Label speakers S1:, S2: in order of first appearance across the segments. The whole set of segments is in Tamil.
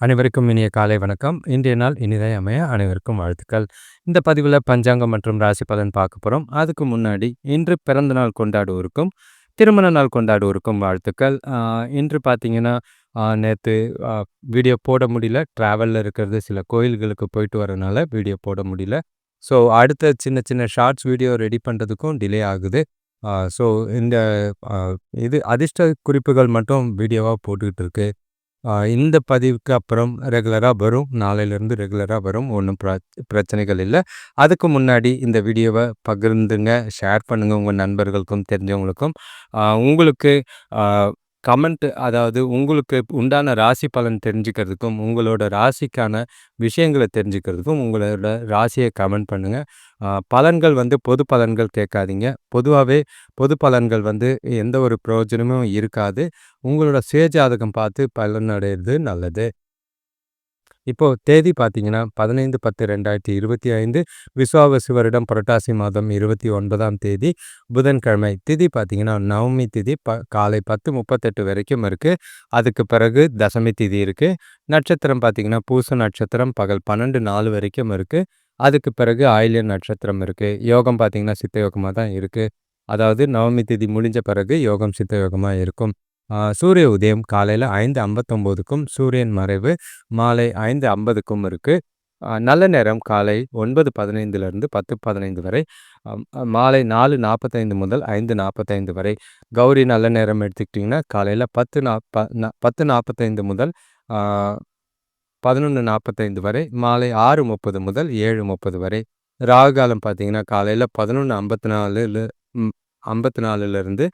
S1: அனைவருக்கும் இனிய காலை வணக்கம். இன்றைய நாள் இனிதை அமைய அனைவருக்கும் வாழ்த்துக்கள். இந்த பதிவில் பஞ்சாங்கம் மற்றும் ராசி பலன் பார்க்க போகிறோம் அதுக்கு முன்னாடி இன்று பிறந்த நாள் கொண்டாடுவோருக்கும் திருமண நாள் கொண்டாடுவோருக்கும் வாழ்த்துக்கள். இன்று பார்த்தீங்கன்னா நேற்று வீடியோ போட முடியல. ட்ராவலில் இருக்கிறது சில கோயில்களுக்கு போயிட்டு வரனால வீடியோ போட முடியல. ஸோ அடுத்த சின்ன சின்ன ஷார்ட்ஸ் வீடியோ ரெடி பண்ணுறதுக்கும் டிலே ஆகுது. ஸோ இந்த இது அதிர்ஷ்ட குறிப்புகள் மட்டும் வீடியோவாக போட்டுக்கிட்டு இருக்கு. இந்த பதிவுக்கு அப்புறம் ரெகுலராக வரும். நாளையிலேருந்து ரெகுலராக வரும். ஒன்றும் பிர பிரச்சனைகள் இல்லை. அதுக்கு முன்னாடி இந்த வீடியோவை பகிர்ந்துங்க ஷேர் பண்ணுங்கள் உங்கள் நண்பர்களுக்கும் தெரிஞ்சவங்களுக்கும். உங்களுக்கு கமெண்ட் அதாவது உங்களுக்கு உண்டான ராசி பலன் தெரிஞ்சுக்கிறதுக்கும் உங்களோட ராசிக்கான விஷயங்களை தெரிஞ்சுக்கிறதுக்கும் உங்களோட ராசியை கமெண்ட் பண்ணுங்கள் பலன்கள் வந்து பொது பலன்கள் கேட்காதீங்க. பொதுவாகவே பொது பலன்கள் வந்து எந்த ஒரு பிரயோஜனமும் இருக்காது. உங்களோட சுயஜாதகம் பார்த்து பலன் அடையிறது நல்லது. இப்போது தேதி பார்த்தீங்கன்னா பதினைந்து பத்து ரெண்டாயிரத்தி இருபத்தி ஐந்து விஸ்வாவசு வருடம் புரட்டாசி மாதம் இருபத்தி ஒன்பதாம் தேதி புதன்கிழமை திதி பார்த்தீங்கன்னா நவமி திதி ப காலை பத்து முப்பத்தெட்டு வரைக்கும் இருக்குது அதுக்கு பிறகு தசமி திதி இருக்குது நட்சத்திரம் பார்த்தீங்கன்னா பூச நட்சத்திரம் பகல் பன்னெண்டு நாலு வரைக்கும் இருக்குது அதுக்கு பிறகு ஆயிலியன் நட்சத்திரம் இருக்குது யோகம் பார்த்தீங்கன்னா சித்த யோகமாக தான் இருக்குது அதாவது நவமி திதி முடிஞ்ச பிறகு யோகம் சித்த யோகமாக இருக்கும். சூரிய உதயம் காலையில் ஐந்து ஐம்பத்தொம்போதுக்கும் சூரியன் மறைவு மாலை ஐந்து ஐம்பதுக்கும் இருக்குது நல்ல நேரம் காலை ஒன்பது பதினைந்துலேருந்து பத்து பதினைந்து வரை மாலை நாலு நாற்பத்தைந்து முதல் ஐந்து நாற்பத்தைந்து வரை. கௌரி நல்ல நேரம் எடுத்துக்கிட்டிங்கன்னா காலையில் பத்து நாற்ப பத்து நாற்பத்தைந்து முதல் பதினொன்று நாற்பத்தைந்து வரை மாலை ஆறு முப்பது முதல் ஏழு முப்பது வரை. ராகு காலம் பார்த்தீங்கன்னா காலையில் பதினொன்று ஐம்பத்தி நாலு ஐம்பத்தி நாலுலேருந்து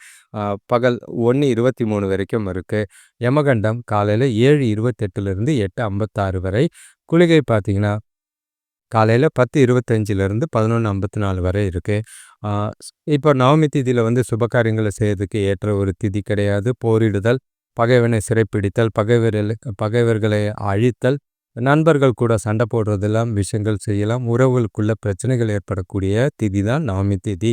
S1: பகல் ஒன்று இருபத்தி மூணு வரைக்கும் இருக்குது யமகண்டம் காலையில் ஏழு இருபத்தெட்டுலேருந்து எட்டு ஐம்பத்தாறு வரை. குளிகை பார்த்திங்கன்னா காலையில் பத்து இருபத்தஞ்சிலேருந்து பதினொன்று ஐம்பத்தி நாலு வரை இருக்குது இப்போ நவமி திதியில் வந்து சுபகாரியங்களை செய்யறதுக்கு ஏற்ற ஒரு திதி கிடையாது. போரிடுதல் பகைவனை சிறைப்பிடித்தல் பகைவர்கள் பகைவர்களை அழித்தல் நண்பர்கள் கூட சண்டை போடுறதெல்லாம் விஷயங்கள் செய்யலாம். உறவுகளுக்குள்ள பிரச்சனைகள் ஏற்படக்கூடிய திதி தான் நவமி திதி.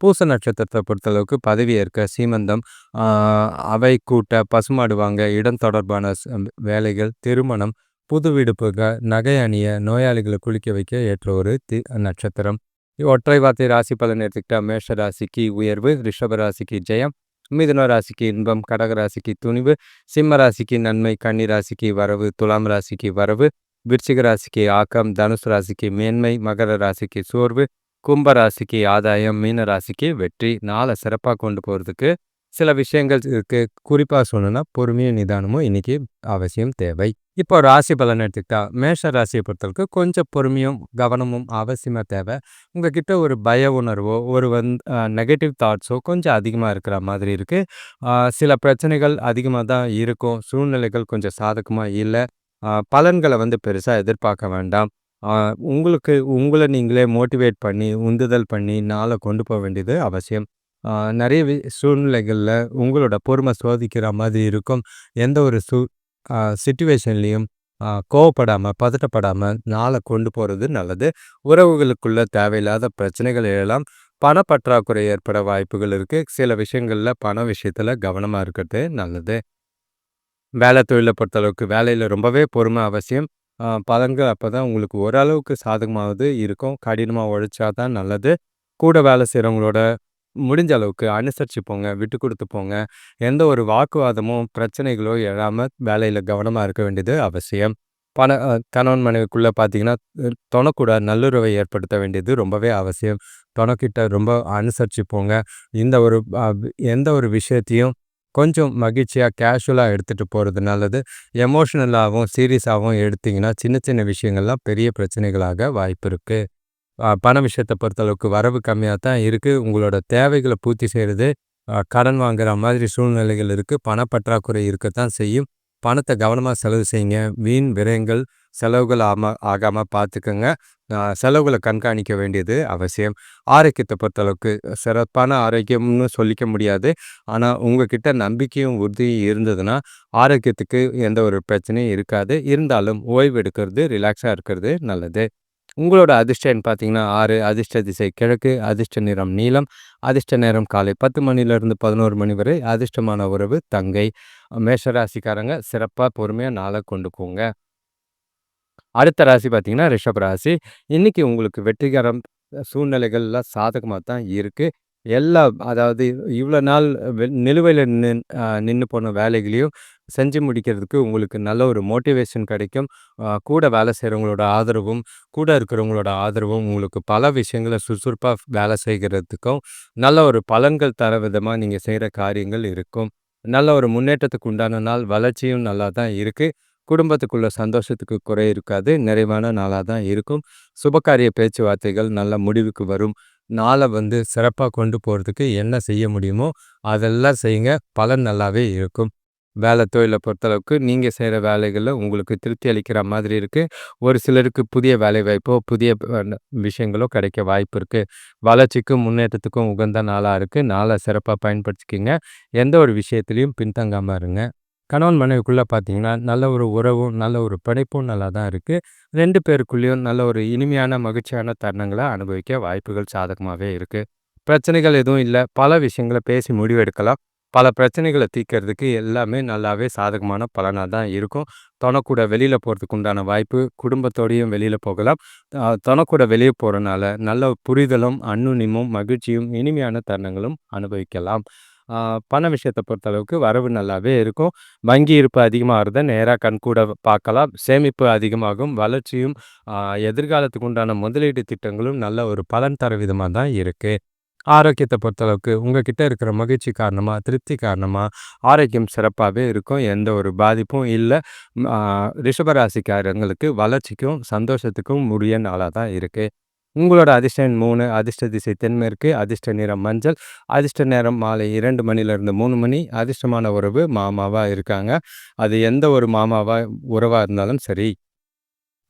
S1: பூச நட்சத்திரத்தை பொறுத்தளவுக்கு பதவி ஏற்க சீமந்தம் அவை கூட்ட பசுமாடு வாங்க இடம் தொடர்பான வேலைகள் திருமணம் புது வீடு நகை அணிய நோயாளிகளை குளிக்க வைக்க ஏற்ற ஒரு தி நட்சத்திரம். ஒற்றை வார்த்தை ராசி பலன் எடுத்துக்கிட்டா மேஷ ராசிக்கு உயர்வு ரிஷப ராசிக்கு ஜெயம் மிதுன ராசிக்கு இன்பம் கடக ராசிக்கு துணிவு சிம்ம ராசிக்கு நன்மை கன்னி ராசிக்கு வரவு துலாம் ராசிக்கு வரவு விருச்சிக ராசிக்கு ஆக்கம் தனுசு ராசிக்கு மேன்மை மகர ராசிக்கு சோர்வு கும்ப ராசிக்கு ஆதாயம் மீன ராசிக்கு வெற்றி நாளை சிறப்பாக கொண்டு போகிறதுக்கு சில விஷயங்கள் இருக்குது குறிப்பாக சொல்லணும்னா பொறுமையும் நிதானமும் இன்னைக்கு அவசியம் தேவை. இப்போ ராசி பலன் எடுத்துக்கிட்டா மேஷ ராசியை பொறுத்தவரைக்கும் கொஞ்சம் பொறுமையும் கவனமும் அவசியமாக தேவை. உங்ககிட்ட ஒரு பய உணர்வோ ஒரு வந் நெகட்டிவ் தாட்ஸோ கொஞ்சம் அதிகமாக இருக்கிற மாதிரி இருக்குது சில பிரச்சனைகள் அதிகமாக தான் இருக்கும். சூழ்நிலைகள் கொஞ்சம் சாதகமாக இல்லை. பலன்களை வந்து பெருசாக எதிர்பார்க்க வேண்டாம். உங்களுக்கு உங்களை நீங்களே மோட்டிவேட் பண்ணி, உந்துதல் பண்ணி நாளை கொண்டு போக வேண்டியது அவசியம். நிறைய வி சூழ்நிலைகளில் உங்களோட பொறுமை சோதிக்கிற மாதிரி இருக்கும். எந்த ஒரு சூ சுச்சுவேஷன்லேயும் கோவப்படாமல் பதட்டப்படாமல் நாளை கொண்டு போகிறது நல்லது. உறவுகளுக்குள்ள தேவையில்லாத பிரச்சனைகள் எழலாம். பணப்பற்றாக்குறை ஏற்பட வாய்ப்புகள் இருக்குது சில விஷயங்களில் பண விஷயத்தில் கவனமாக இருக்கிறது நல்லது. வேலை தொழிலை பொறுத்தளவுக்கு வேலையில் ரொம்பவே பொறுமை அவசியம். பலன்கள் அப்போ தான் உங்களுக்கு ஓரளவுக்கு சாதகமாவது இருக்கும். கடினமாக உழைச்சா தான் நல்லது. கூட வேலை செய்கிறவங்களோட முடிஞ்ச அளவுக்கு அனுசரித்து போங்க. விட்டு கொடுத்து போங்க. எந்த ஒரு வாக்குவாதமும், பிரச்சனைகளோ எழாமல் வேலையில் கவனமாக இருக்க வேண்டியது அவசியம். பண கணவன் மனைவிக்குள்ளே பார்த்தீங்கன்னா, தொணக்கூட நல்லுறவை ஏற்படுத்த வேண்டியது ரொம்பவே அவசியம். தொணக்கிட்ட ரொம்ப அனுசரித்து போங்க. இந்த ஒரு எந்த ஒரு விஷயத்தையும் கொஞ்சம் மகிழ்ச்சியாக கேஷுவலாக எடுத்துகிட்டு போகிறது நல்லது. எமோஷ்னலாகவும் சீரியஸாகவும் எடுத்திங்கன்னா சின்ன சின்ன விஷயங்கள்லாம் பெரிய பிரச்சனைகளாக வாய்ப்பு இருக்குது பண விஷயத்தை பொறுத்தளவுக்கு வரவு கம்மியாக தான் இருக்குது உங்களோட தேவைகளை பூர்த்தி செய்கிறது கடன் வாங்குற மாதிரி சூழ்நிலைகள் இருக்குது பணப்பற்றாக்குறை இருக்கத்தான் செய்யும். பணத்தை கவனமாக செலவு செய்யுங்க. வீண் விரயங்கள் செலவுகள் ஆம ஆகாமல் பார்த்துக்கோங்க செலவுகளை கண்காணிக்க வேண்டியது அவசியம். ஆரோக்கியத்தை பொறுத்தளவுக்கு சிறப்பான ஆரோக்கியம்னு சொல்லிக்க முடியாது. ஆனால் உங்ககிட்ட நம்பிக்கையும் உறுதியும் இருந்ததுன்னா ஆரோக்கியத்துக்கு எந்த ஒரு பிரச்சனையும் இருக்காது. இருந்தாலும் ஓய்வு எடுக்கிறது ரிலாக்ஸாக இருக்கிறது நல்லது. உங்களோட அதிர்ஷ்டம் பார்த்தீங்கன்னா ஆறு அதிர்ஷ்ட திசை கிழக்கு அதிர்ஷ்ட நிறம் நீளம் அதிர்ஷ்ட நேரம் காலை பத்து மணிலேருந்து பதினோரு மணி வரை அதிர்ஷ்டமான உறவு தங்கை. மேஷராசிக்காரங்க சிறப்பாக பொறுமையாக நாளை கொண்டு போங்க. அடுத்த ராசி பார்த்தீங்கன்னா, ரிஷப் ராசி. இன்றைக்கி உங்களுக்கு வெற்றிகரம் சூழ்நிலைகள்லாம் சாதகமாக தான் இருக்குது எல்லா அதாவது இவ்வளோ நாள் நிலுவையில் நின் நின்று போன வேலைகளையும் செஞ்சு முடிக்கிறதுக்கு உங்களுக்கு நல்ல ஒரு மோட்டிவேஷன் கிடைக்கும். கூட வேலை செய்கிறவங்களோட ஆதரவும், கூட இருக்கிறவங்களோட ஆதரவும் உங்களுக்கு பல விஷயங்களை சுறுசுறுப்பாக வேலை செய்கிறதுக்கும், நல்ல ஒரு பலன்கள் தர விதமாக நீங்கள் செய்கிற காரியங்கள் இருக்கும். நல்ல ஒரு முன்னேற்றத்துக்கு உண்டான நாள், வளர்ச்சியும் நல்லா தான் இருக்குது குடும்பத்துக்குள்ள சந்தோஷத்துக்கு குறை இருக்காது. நிறைவான நாளாக தான் இருக்கும். சுபகாரிய பேச்சுவார்த்தைகள் நல்ல முடிவுக்கு வரும். நாளை வந்து சிறப்பாக கொண்டு போகிறதுக்கு என்ன செய்ய முடியுமோ, அதெல்லாம் செய்யுங்க. பலன் நல்லாவே இருக்கும். வேலை தொழிலை பொறுத்தளவுக்கு நீங்கள் செய்கிற வேலைகளில் உங்களுக்கு திருப்தி அளிக்கிற மாதிரி இருக்குது ஒரு சிலருக்கு புதிய வேலைவாய்ப்போ, புதிய விஷயங்களோ கிடைக்க வாய்ப்பு இருக்குது வளர்ச்சிக்கும், முன்னேற்றத்துக்கும் உகந்த நாளாக இருக்குது நாளை சிறப்பாக பயன்படுத்திக்கிங்க எந்த ஒரு விஷயத்துலையும் பின்தங்காமல் இருங்க. கணவன் மனைவிக்குள்ளே பார்த்தீங்கன்னா, நல்ல ஒரு உறவும், நல்ல ஒரு பிணைப்பும் நல்லா தான் இருக்குது ரெண்டு பேருக்குள்ளேயும் நல்ல ஒரு இனிமையான, மகிழ்ச்சியான தருணங்களை அனுபவிக்க வாய்ப்புகள் சாதகமாகவே இருக்குது பிரச்சனைகள் எதுவும் இல்லை பல விஷயங்களை பேசி முடிவெடுக்கலாம். பல பிரச்சனைகளை தீர்க்கிறதுக்கு எல்லாமே நல்லாவே சாதகமான பலனாக தான் இருக்கும். தொண வெளியில் போகிறதுக்கு உண்டான வாய்ப்பு, குடும்பத்தோடையும் வெளியில் போகலாம். அ வெளியே போகிறனால நல்ல புரிதலும், அன்னுனிமும், மகிழ்ச்சியும், இனிமையான தருணங்களும் அனுபவிக்கலாம். பண விஷயத்த பொறுத்தளவுக்கு வரவு நல்லாவே இருக்கும். வங்கி இருப்பு அதிகமாகிறத நேராக கண்கூட பார்க்கலாம். சேமிப்பு அதிகமாகும். வளர்ச்சியும், எதிர்காலத்துக்கு உண்டான முதலீடு திட்டங்களும் நல்ல ஒரு பலன் தர விதமாக தான் இருக்குது ஆரோக்கியத்தை பொறுத்தளவுக்கு உங்ககிட்ட இருக்கிற மகிழ்ச்சி காரணமாக திருப்தி காரணமாக ஆரோக்கியம் சிறப்பாகவே இருக்கும். எந்த ஒரு பாதிப்பும் இல்லை ரிஷபராசிக்காரங்களுக்கு வளர்ச்சிக்கும், சந்தோஷத்துக்கும் உரிய நாளாக தான் இருக்குது உங்களோட அதிர்ஷ்டம் மூணு அதிர்ஷ்ட திசை தென்மேற்கு, அதிர்ஷ்ட நிறம் மஞ்சள், அதிர்ஷ்ட நேரம் மாலை இரண்டு மணிலேருந்து மூணு மணி. அதிர்ஷ்டமான உறவு மாமாவா இருக்காங்க. அது எந்த ஒரு மாமாவா உறவா இருந்தாலும் சரி.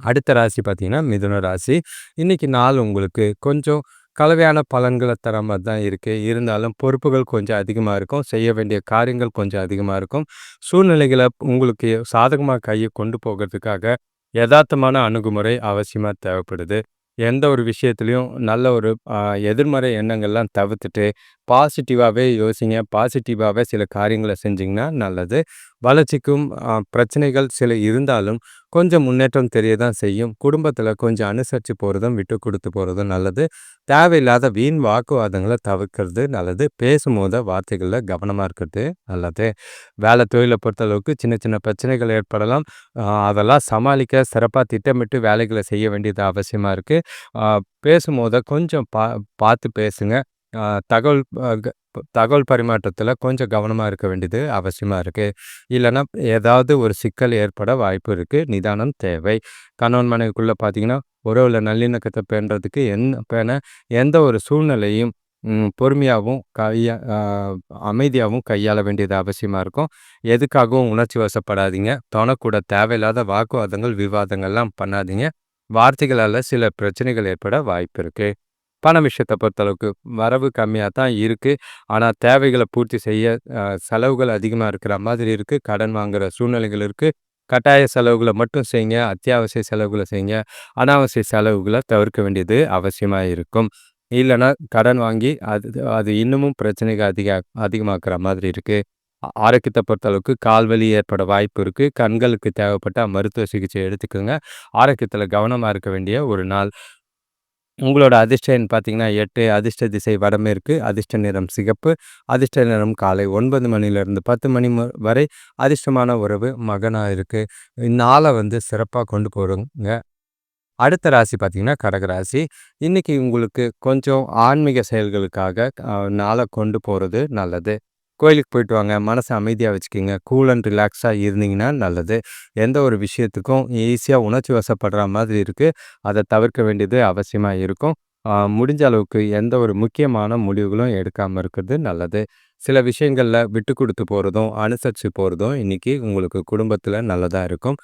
S1: அடுத்த ராசி பார்த்தீங்கன்னா, மிதுன ராசி. இன்னைக்கு நாள் உங்களுக்கு கொஞ்சம் கலவையான பலன்களை தர மாதிரி தான் இருக்குது இருந்தாலும் பொறுப்புகள் கொஞ்சம் அதிகமாக இருக்கும். செய்ய வேண்டிய காரியங்கள் கொஞ்சம் அதிகமாக இருக்கும். சூழ்நிலைகளை உங்களுக்கு சாதகமாக கையை கொண்டு போகிறதுக்காக யதார்த்தமான அணுகுமுறை அவசியமாக தேவைப்படுது. எந்த ஒரு விஷயத்துலையும் நல்ல ஒரு எதிர்மறை எண்ணங்கள்லாம் தவிர்த்துட்டு, பாசிட்டிவாகவே யோசிங்க. பாசிட்டிவாகவே சில காரியங்களை செஞ்சிங்கன்னா நல்லது. வளர்ச்சிக்கும் பிரச்சனைகள் சில இருந்தாலும், கொஞ்சம் முன்னேற்றம் தெரிய தான் செய்யும். குடும்பத்தில் கொஞ்சம் அனுசரித்து போகிறதும் விட்டு கொடுத்து போகிறதும் நல்லது. தேவையில்லாத வீண் வாக்குவாதங்களை தவிர்க்கிறது நல்லது. பேசும்போது வார்த்தைகளில் கவனமாக இருக்கிறது நல்லது. வேலை தொழிலை பொறுத்தளவுக்கு சின்ன சின்ன பிரச்சனைகள் ஏற்படலாம். அதெல்லாம் சமாளிக்க சிறப்பாக திட்டமிட்டு வேலைகளை செய்ய வேண்டியது அவசியமாக இருக்குது பேசும்போது கொஞ்சம் பா பார்த்து பேசுங்க. தகவல் தகவல் பரிமாற்றத்தில் கொஞ்சம் கவனமாக இருக்க வேண்டியது அவசியமாக இருக்குது இல்லைன்னா ஏதாவது ஒரு சிக்கல் ஏற்பட வாய்ப்பு இருக்குது நிதானம் தேவை. கணவன் மனைவிக்குள்ளே பார்த்தீங்கன்னா, உறவில் நல்லிணக்கத்தை பேணுறதுக்கு என் பேண எந்த ஒரு சூழ்நிலையும் பொறுமையாகவும் கையா அமைதியாகவும் கையாள வேண்டியது அவசியமாக இருக்கும். எதுக்காகவும் உணர்ச்சி வசப்படாதீங்க. தொண தேவையில்லாத வாக்குவாதங்கள், விவாதங்கள்லாம் பண்ணாதீங்க. வார்த்தைகளால் சில பிரச்சனைகள் ஏற்பட வாய்ப்பு இருக்குது பண விஷயத்தை பொறுத்தளவுக்கு வரவு கம்மியாக தான் இருக்குது ஆனால் தேவைகளை பூர்த்தி செய்ய செலவுகள் அதிகமாக இருக்கிற மாதிரி இருக்குது கடன் வாங்குகிற சூழ்நிலைகள் இருக்குது கட்டாய செலவுகளை மட்டும் செய்யுங்க. அத்தியாவசிய செலவுகளை செய்யுங்க. அனாவசிய செலவுகளை தவிர்க்க வேண்டியது அவசியமாக இருக்கும். இல்லைன்னா கடன் வாங்கி அது அது இன்னமும் பிரச்சனைகள் அதிக அதிகமாக்குற மாதிரி இருக்குது ஆரோக்கியத்தை பொறுத்தளவுக்கு கால் வலி ஏற்பட வாய்ப்பு இருக்குது கண்களுக்கு தேவைப்பட்டால் மருத்துவ சிகிச்சை எடுத்துக்கோங்க ஆரோக்கியத்தில் கவனமாக இருக்க வேண்டிய ஒரு நாள். உங்களோட அதிர்ஷ்ட எண் பார்த்தீங்கன்னா எட்டு அதிர்ஷ்ட திசை வடமேற்கு, அதிர்ஷ்ட நிறம் சிகப்பு, அதிர்ஷ்ட நிறம் காலை ஒன்பது மணிலேருந்து 10 மணி வரை. அதிர்ஷ்டமான உறவு மகனாக இருக்குது நாளை வந்து சிறப்பாக கொண்டு போகிறோங்க அடுத்த ராசி பார்த்தீங்கன்னா, கடக ராசி. உங்களுக்கு கொஞ்சம் ஆன்மீக செயல்களுக்காக நாளை கொண்டு போகிறது நல்லது. கோயிலுக்கு போயிட்டு வாங்க. மனசை அமைதியாக வச்சுக்கோங்க கூல் அண்ட் ரிலாக்ஸாக இருந்தீங்கன்னா நல்லது. எந்த ஒரு விஷயத்துக்கும் ஈஸியாக உணர்ச்சி வசப்படுற மாதிரி இருக்குது அதை தவிர்க்க வேண்டியது அவசியமாக இருக்கும். முடிஞ்ச அளவுக்கு எந்த ஒரு முக்கியமான முடிவுகளும் எடுக்காமல் இருக்கிறது நல்லது. சில விஷயங்களில் விட்டு கொடுத்து போகிறதும் அனுசரித்து போகிறதும் இன்னைக்கு உங்களுக்கு குடும்பத்தில் நல்லதாக இருக்கும்.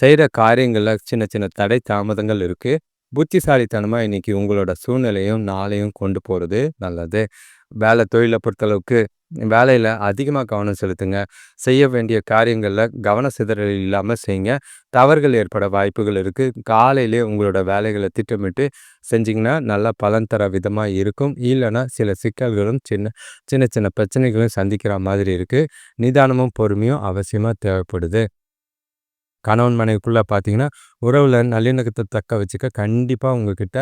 S1: செய்கிற காரியங்களில் சின்ன சின்ன தடை தாமதங்கள் இருக்குது புத்திசாலித்தனமாக இன்றைக்கி உங்களோட சூழ்நிலையும், நாளையும் கொண்டு போகிறது நல்லது. வேலை தொழிலை பொறுத்தளவுக்கு வேலையில் அதிகமாக கவனம் செலுத்துங்க. செய்ய வேண்டிய காரியங்களில் கவன சிதறல் இல்லாமல் செய்யுங்க. தவறுகள் ஏற்பட வாய்ப்புகள் இருக்குது காலையிலேயே உங்களோட வேலைகளை திட்டமிட்டு செஞ்சிங்கன்னா நல்லா பலன் தர விதமாக இருக்கும். இல்லைன்னா சில சிக்கல்களும், சின்ன சின்ன சின்ன பிரச்சனைகளும் சந்திக்கிற மாதிரி இருக்குது நிதானமும், பொறுமையும் அவசியமாக தேவைப்படுது. கணவன் மனைவிக்குள்ளே பார்த்தீங்கன்னா, உறவில் நல்லிணக்கத்தை தக்க வச்சுக்க கண்டிப்பாக உங்ககிட்ட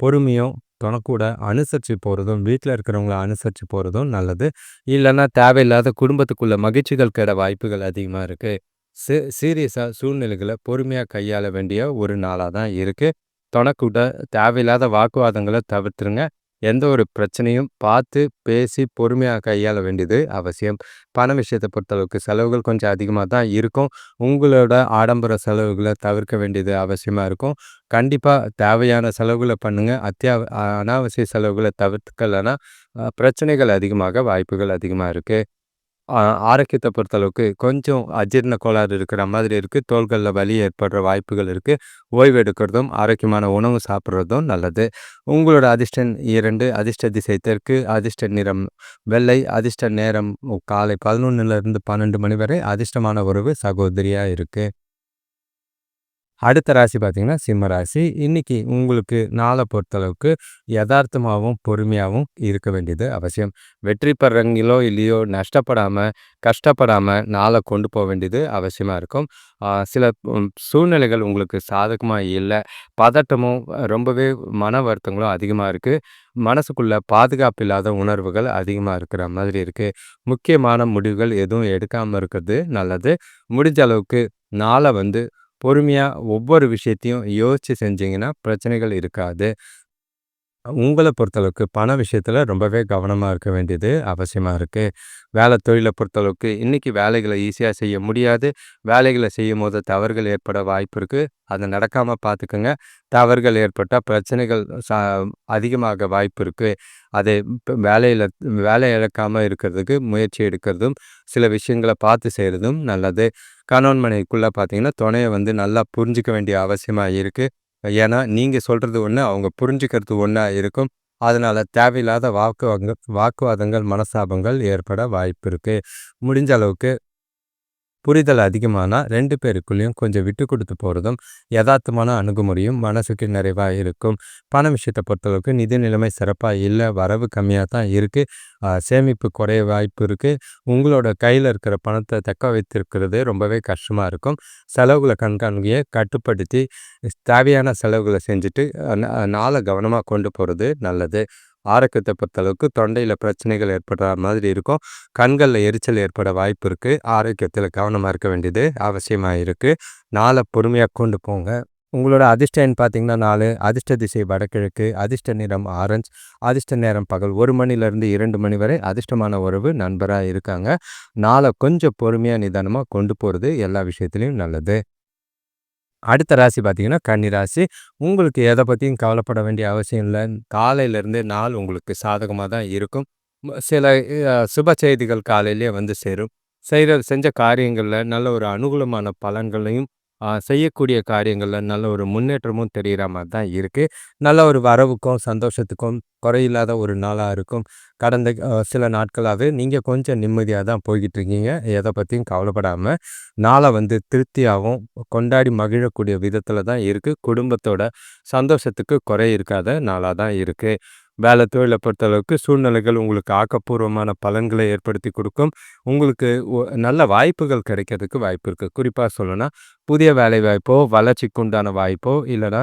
S1: பொறுமையும், தொணக்கூட அனுசரிச்சு போறதும், வீட்ல இருக்கிறவங்கள அனுசரிச்சு போறதும் நல்லது. இல்லைன்னா தேவையில்லாத குடும்பத்துக்குள்ள மகிழ்ச்சிகள் கெட வாய்ப்புகள் அதிகமா இருக்கு. சீ சீரியஸா சூழ்நிலைகள பொறுமையா கையாள வேண்டிய ஒரு நாளா தான் இருக்கு. தொணக்கூட தேவையில்லாத வாக்குவாதங்களை தவிர்த்துருங்க. எந்த ஒரு பிரச்சனையும் பார்த்து, பேசி பொறுமையாக கையாள வேண்டியது அவசியம். பண விஷயத்தை பொறுத்தளவுக்கு செலவுகள் கொஞ்சம் அதிகமாக தான் இருக்கும். உங்களோட ஆடம்பர செலவுகளை தவிர்க்க வேண்டியது அவசியமாக இருக்கும். கண்டிப்பாக தேவையான செலவுகளை பண்ணுங்கள் அத்தியாவ அனாவசிய செலவுகளை தவிர்த்துக்கலைன்னா பிரச்சனைகள் அதிகமாக வாய்ப்புகள் அதிகமாக இருக்குது ஆரோக்கியத்தை பொறுத்தளவுக்கு கொஞ்சம் அஜீரண கோளாறு இருக்கிற மாதிரி இருக்குது தோள்களில் வலி ஏற்படுற வாய்ப்புகள் இருக்குது ஓய்வு எடுக்கிறதும், ஆரோக்கியமான உணவு சாப்பிட்றதும் நல்லது. உங்களோட அதிர்ஷ்டன் இரண்டு அதிர்ஷ்ட திசை தெற்கு, அதிர்ஷ்ட நிறம் வெள்ளை, அதிர்ஷ்ட நேரம் காலை 11லிருந்து 12 மணி வரை, அதிர்ஷ்டமான உறவு சகோதரியாக இருக்குது அடுத்த ராசி பார்த்தீங்கன்னா, சிம்ம ராசி. இன்னைக்கு உங்களுக்கு நாளை பொறுத்தளவுக்கு யதார்த்தமாகவும் பொறுமையாகவும் இருக்க வேண்டியது அவசியம். வெற்றி பெறுறீங்களோ இல்லையோ நஷ்டப்படாமல் கஷ்டப்படாமல் நாளை கொண்டு போக வேண்டியது அவசியமாக இருக்கும். சில சூழ்நிலைகள் உங்களுக்கு சாதகமாக இல்லை பதட்டமும், ரொம்பவே மன வருத்தங்களும் அதிகமாக இருக்குது மனசுக்குள்ள பாதுகாப்பு இல்லாத உணர்வுகள் அதிகமாக இருக்கிற மாதிரி இருக்குது முக்கியமான முடிவுகள் எதுவும் எடுக்காமல் இருக்கிறது நல்லது. முடிஞ்ச அளவுக்கு நாளை வந்து பொறுமையாக ஒவ்வொரு விஷயத்தையும் யோசித்து செஞ்சீங்கன்னா, பிரச்சனைகள் இருக்காது. உங்களை பொறுத்தளவுக்கு பண விஷயத்தில் ரொம்பவே கவனமாக இருக்க வேண்டியது அவசியமாக இருக்குது வேலை தொழிலை பொறுத்தளவுக்கு இன்றைக்கி வேலைகளை ஈஸியாக செய்ய முடியாது. வேலைகளை செய்யும் போது தவறுகள் ஏற்பட வாய்ப்பு இருக்குது அது நடக்காமல் பார்த்துக்கங்க. தவறுகள் ஏற்பட்டால் பிரச்சனைகள் ச அதிகமாக வாய்ப்பு இருக்குது அதை இப்போ வேலையில் வேலை இழக்காமல் இருக்கிறதுக்கு முயற்சி எடுக்கிறதும், சில விஷயங்கள பார்த்து செய்கிறதும் நல்லது. கணவன் மனைவிக்குள்ள பார்த்தீங்கன்னா, துணையை வந்து நல்லா புரிஞ்சுக்க வேண்டிய அவசியமாக இருக்குது ஏன்னா, நீங்கள் சொல்கிறது ஒன்று அவங்க புரிஞ்சுக்கிறது ஒன்றா இருக்கும். அதனால் தேவையில்லாத வாக்குவாங்க வாக்குவாதங்கள், மனஸ்தாபங்கள் ஏற்பட வாய்ப்பு இருக்குது முடிஞ்ச அளவுக்கு புரிதல் அதிகமானால் ரெண்டு பேருக்குள்ளேயும் கொஞ்சம் விட்டு கொடுத்து போகிறதும் யதார்த்தமான அணுகுமுறையும் மனசுக்கு நிறைவாக இருக்கும். பண விஷயத்தை பொறுத்தளவுக்கு நிதி நிலைமை சிறப்பாக இல்லை வரவு கம்மியாக தான் இருக்குது சேமிப்பு குறைய வாய்ப்பு இருக்குது உங்களோட கையில் இருக்கிற பணத்தை தக்க வைத்திருக்கிறது ரொம்பவே கஷ்டமாக இருக்கும். செலவுகளை கண்காணியை கட்டுப்படுத்தி, தேவையான செலவுகளை செஞ்சுட்டு, நாளை கவனமாக கொண்டு போகிறது நல்லது. ஆரோக்கியத்தை பொறுத்தளவுக்கு தொண்டையில் பிரச்சனைகள் ஏற்படுற மாதிரி இருக்கும். கண்களில் எரிச்சல் ஏற்பட வாய்ப்பு இருக்குது ஆரோக்கியத்தில் கவனமாக இருக்க வேண்டியது அவசியமாக இருக்குது நாளை பொறுமையாக கொண்டு போங்க. உங்களோட அதிர்ஷ்டம் பார்த்தீங்கன்னா நாலு அதிர்ஷ்ட திசை வடகிழக்கு, அதிர்ஷ்ட நிறம் ஆரஞ்சு அதிர்ஷ்ட நேரம் பகல் ஒரு மணிலேருந்து இரண்டு மணி வரை, அதிர்ஷ்டமான உறவு நண்பராக இருக்காங்க. நாளை கொஞ்சம் பொறுமையாக நிதானமாக கொண்டு போகிறது எல்லா விஷயத்துலையும் நல்லது. அடுத்த ராசி பார்த்தீங்கன்னா, கன்னிராசி உங்களுக்கு எதை பற்றியும் கவலைப்பட வேண்டிய அவசியம் இல்லை காலையிலேருந்தே நாள் உங்களுக்கு சாதகமாக தான் இருக்கும். சில சுப செய்திகள் காலையிலேயே வந்து சேரும். செய்கிற செஞ்ச காரியங்களில் நல்ல ஒரு அனுகூலமான பலன்களையும், செய்யக்கூடிய காரியங்களில் நல்ல ஒரு முன்னேற்றமும் தெரிகிற மாதிரி தான் இருக்குது நல்ல ஒரு வரவுக்கும், சந்தோஷத்துக்கும் குறையில்லாத ஒரு நாளாக இருக்கும். கடந்த சில நாட்களாகவே நீங்கள் கொஞ்சம் நிம்மதியாக தான் போய்கிட்டு இருக்கீங்க. எதை பற்றியும் கவலைப்படாமல் நாளை வந்து திருப்தியாகவும் கொண்டாடி மகிழக்கூடிய விதத்தில் தான் இருக்குது குடும்பத்தோட சந்தோஷத்துக்கு குறை இருக்காத நாளாக தான் இருக்குது வேலை பொறுத்த பொறுத்தளவுக்கு சூழ்நிலைகள் உங்களுக்கு ஆக்கப்பூர்வமான பலன்களை ஏற்படுத்தி கொடுக்கும் உங்களுக்கு ஒ நல்ல வாய்ப்புகள் கிடைக்கிறதுக்கு வாய்ப்பு இருக்குது குறிப்பாக சொல்லணும்னா, புதிய வேலைவாய்ப்போ, வளர்ச்சிக்கு உண்டான வாய்ப்போ, இல்லைனா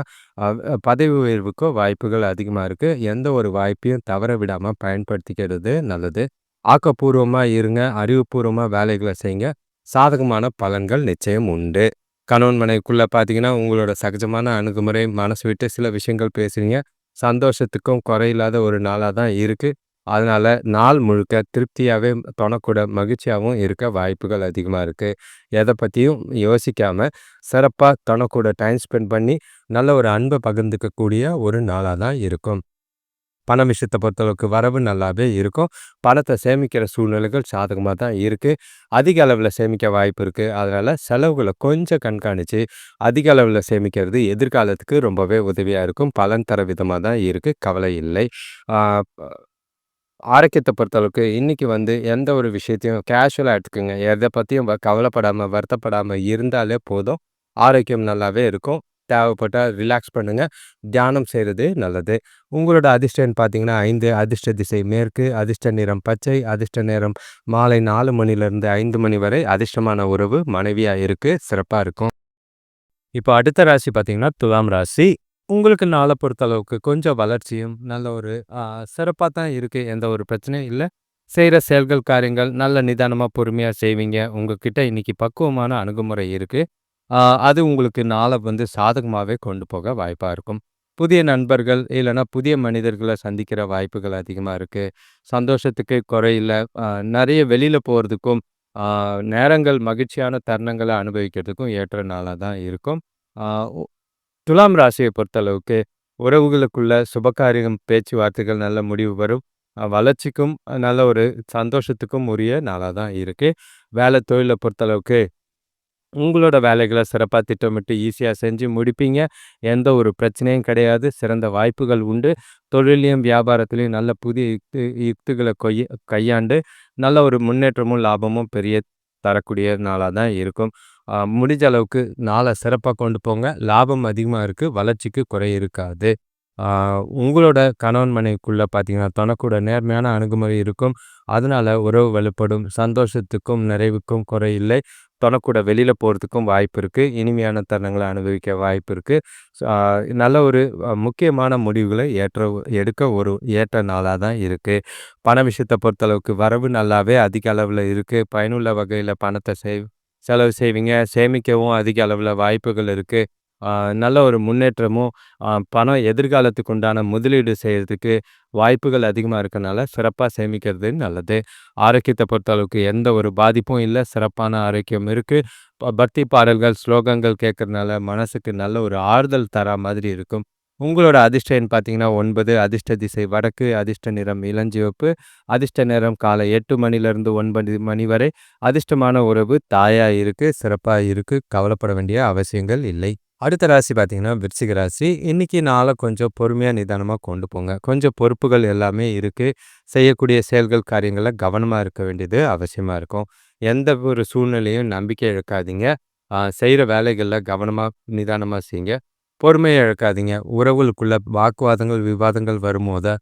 S1: பதவி உயர்வுக்கோ வாய்ப்புகள் அதிகமாக இருக்குது எந்த ஒரு வாய்ப்பையும் தவற விடாமல் பயன்படுத்திக்கிறது நல்லது. ஆக்கப்பூர்வமாக இருங்க. அறிவுபூர்வமாக வேலைகளை செய்யுங்க. சாதகமான பலன்கள் நிச்சயம் உண்டு. கணவன் மனைவிக்குள்ளே பார்த்தீங்கன்னா, உங்களோட சகஜமான அணுகுமுறை, மனசு விட்டு சில விஷயங்கள் பேசுகிறீங்க சந்தோஷத்துக்கும் குறையில்லாத ஒரு நாளாக தான் இருக்குது அதனால் நாள் முழுக்க திருப்தியாகவே தொணக்கூட மகிழ்ச்சியாகவும் இருக்க வாய்ப்புகள் அதிகமாக இருக்குது எதை பற்றியும் யோசிக்காமல் சிறப்பாக தொணக்கூட டைம் ஸ்பெண்ட் பண்ணி, நல்ல ஒரு அன்பை பகிர்ந்துக்கக்கூடிய ஒரு நாளாக தான் இருக்கும். பணம் விஷயத்தை பொறுத்தளவுக்கு வரவு நல்லாவே இருக்கும். பணத்தை சேமிக்கிற சூழ்நிலைகள் சாதகமாக தான் இருக்குது அதிக அளவில் சேமிக்க வாய்ப்பு இருக்குது அதனால் செலவுகளை கொஞ்சம் கண்காணித்து அதிக அளவில் சேமிக்கிறது எதிர்காலத்துக்கு ரொம்பவே உதவியாக இருக்கும். பலன் தர விதமாக தான் இருக்குது கவலை இல்லை. ஆரோக்கியத்தை பொறுத்தளவுக்கு இன்றைக்கி வந்து எந்த ஒரு விஷயத்தையும் கேஷுவலாக எடுத்துக்கோங்க எதை பற்றியும் கவலைப்படாமல் வருத்தப்படாமல் இருந்தாலே போதும். ஆரோக்கியம் நல்லாவே இருக்கும். தேவைப்பட்டால் ரிலாக்ஸ் பண்ணுங்கள் தியானம் செய்கிறது நல்லது. உங்களோட அதிர்ஷ்ட பார்த்தீங்கன்னா ஐந்து அதிர்ஷ்ட திசை மேற்கு, அதிர்ஷ்ட நிறம் பச்சை, அதிர்ஷ்ட நேரம் மாலை நாலு மணிலேருந்து ஐந்து மணி வரை, அதிர்ஷ்டமான உறவு மனைவியாக இருக்குது சிறப்பாக இருக்கும். இப்போ அடுத்த ராசி பார்த்தீங்கன்னா, துலாம் ராசி. உங்களுக்கு நாளை பொறுத்தளவுக்கு கொஞ்சம் வளர்ச்சியும், நல்ல ஒரு சிறப்பாக தான் இருக்குது எந்த ஒரு பிரச்சனையும் இல்லை செய்கிற செயல்கள், காரியங்கள் நல்ல நிதானமாக பொறுமையாக செய்வீங்க. உங்ககிட்ட இன்னைக்கு பக்குவமான அணுகுமுறை இருக்குது அது உங்களுக்கு நாள வந்து சாதகமாவே கொண்டு போக வாய்ப்பா இருக்கும். புதிய நண்பர்கள், இல்லன்னா புதிய மனிதர்கள சந்திக்கிற வாய்ப்புகள் அதிகமா இருக்கு. சந்தோஷத்துக்கு குறையில நிறைய வெளியில் போகிறதுக்கும் வெளியில போறதுக்கும், நேரங்கள் மகிழ்ச்சியான தருணங்களை அனுபவிக்கிறதுக்கும் ஏற்ற நாளா தான் இருக்கும். துலாம் ராசியை பொறுத்தளவுக்கு, உறவுகளுக்குள்ள சுபகாரியம், பேச்சுவார்த்தைகள் நல்ல முடிவு வரும். வளர்ச்சிக்கும், நல்ல ஒரு சந்தோஷத்துக்கும் உரிய நாளா தான் இருக்கு. வேலை தொழில பொறுத்தளவுக்கு, உங்களோட வேலைகளை சிறப்பாக திட்டமிட்டு ஈஸியாக செஞ்சு முடிப்பீங்க. எந்த ஒரு பிரச்சனையும் கிடையாது. சிறந்த வாய்ப்புகள் உண்டு. தொழிலையும் வியாபாரத்துலேயும் நல்ல புதிய யுக்தி யுக்திகள கொய் கையாண்டு, நல்ல ஒரு முன்னேற்றமும், லாபமும் பெரிய தரக்கூடிய நாளாக தான் இருக்கும். முடிஞ்ச அளவுக்கு நாளை சிறப்பாக கொண்டு போங்க. லாபம் அதிகமாக இருக்குது வளர்ச்சிக்கு குறை இருக்காது. உங்களோட கணவன் மனைவிக்குள்ளே பார்த்தீங்கன்னா, தனக்கூட நேர்மையான அணுகுமுறை இருக்கும். அதனால் உறவு வலுப்படும். சந்தோஷத்துக்கும், நிறைவுக்கும் குறையில்லை தொணக்கூட வெளியில் போகிறதுக்கும் வாய்ப்பு இருக்குது இனிமையான தருணங்களை அனுபவிக்க வாய்ப்பு இருக்குது நல்ல ஒரு முக்கியமான முடிவுகளை ஏற்ற எடுக்க ஒரு ஏற்ற நாளாக தான் இருக்குது பண விஷயத்தை பொறுத்தளவுக்கு வரவு நல்லாவே அதிக அளவில் இருக்குது பயனுள்ள வகையில் பணத்தை செய் செலவு செய்வீங்க. சேமிக்கவும் அதிக அளவில் வாய்ப்புகள் இருக்குது நல்ல ஒரு முன்னேற்றமும், பணம் எதிர்காலத்துக்கு உண்டான முதலீடு செய்கிறதுக்கு வாய்ப்புகள் அதிகமாக இருக்கனால, சிறப்பாக சேமிக்கிறது நல்லது. ஆரோக்கியத்தை பொறுத்தளவுக்கு எந்த ஒரு பாதிப்பும் இல்லை சிறப்பான ஆரோக்கியம் இருக்குது ப பக்தி பாடல்கள், ஸ்லோகங்கள் கேட்கறதுனால மனசுக்கு நல்ல ஒரு ஆறுதல் தரா மாதிரி இருக்கும். உங்களோட அதிர்ஷ்ட பார்த்தீங்கன்னா ஒன்பது அதிர்ஷ்ட திசை வடக்கு, அதிர்ஷ்ட நிறம் இளஞ்சிவப்பு, அதிர்ஷ்ட நேரம் காலை எட்டு மணிலேருந்து ஒன்பது மணி வரை. அதிர்ஷ்டமான உறவு தாயாக இருக்குது சிறப்பாக இருக்குது கவலைப்பட வேண்டிய அவசியங்கள் இல்லை. அடுத்த ராசி பார்த்தீங்கன்னா, விருச்சிக ராசி. இன்னைக்கு நாளை கொஞ்சம் பொறுமையாக நிதானமாக கொண்டு போங்க. கொஞ்சம் பொறுப்புகள் எல்லாமே இருக்குது செய்யக்கூடிய செயல்கள், காரியங்களில் கவனமாக இருக்க வேண்டியது அவசியமாக இருக்கும். எந்த ஒரு சூழ்நிலையும் நம்பிக்கை இழக்காதீங்க. செய்கிற வேலைகளில் கவனமாக நிதானமாக செய்யுங்க. பொறுமையை இழக்காதீங்க. உறவுகளுக்குள்ள வாக்குவாதங்கள், விவாதங்கள் வரும்போது,